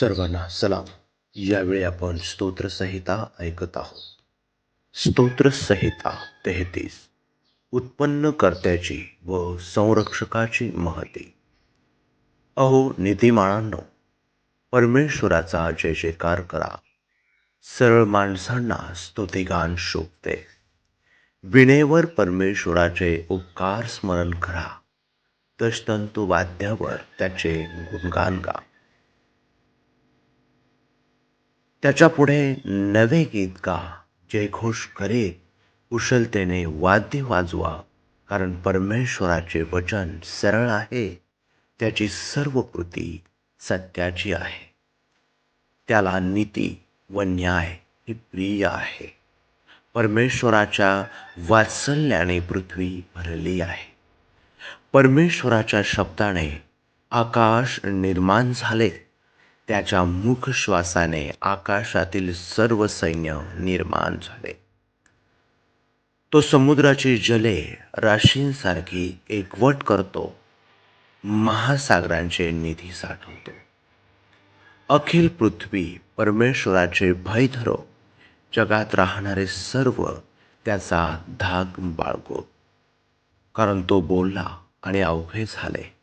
सर्वांना सलाम. यावेळी आपण स्तोत्रसंहिता ऐकत आहोत. स्तोत्रसंहिता तेहतीस. उत्पन्न कर्त्याची व संरक्षकाची महती. अहो नीतिमानांनो परमेश्वराचा जय जयकार करा. सरळ माणसांना स्तुतिगान शोभते. विणेवर परमेश्वराचे उपकार स्मरण करा. दशतंतू वाद्यावर त्याचे गुणगान गा. त्याच्या पुढे नवे गीत गा जयघोष करीत कुशलतेने वाद्य वाजवा कारण परमेश्वराचे वचन सरळ आहे त्याची सर्व कृती सत्याची आहे. त्याला नीती व न्याय ही प्रिय आहे. परमेश्वराच्या वात्सल्याने पृथ्वी भरली आहे. परमेश्वराच्या शब्दाने आकाश निर्माण झाले. त्याच्या मुख श्वासाने आकाशातील सर्व सैन्य निर्माण झाले. तो समुद्राची जले राशींसारखी एकवट करतो. महासागरांचे निधी साठवतो. अखिल पृथ्वी परमेश्वराचे भय धरो. जगात राहणारे सर्व त्याचा धाक बाळगो. कारण तो बोलला आणि अवघे झाले.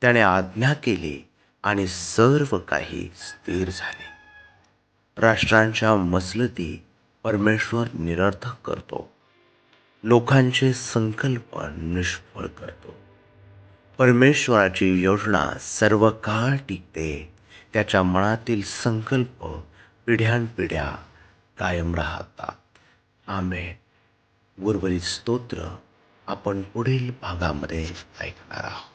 त्याने आज्ञा केली आणि सर्व काही स्थिर झाले. राष्ट्रांच्या मसलती परमेश्वर निरर्थक करतो. लोकांचे संकल्प निष्फळ करतो. परमेश्वराची योजना सर्व काळ टिकते. त्याच्या मनातील संकल्प पिढ्यानपिढ्या कायम राहतात. आम्ही उर्वरित स्तोत्र आपण पुढील भागामध्ये ऐकणार आहोत.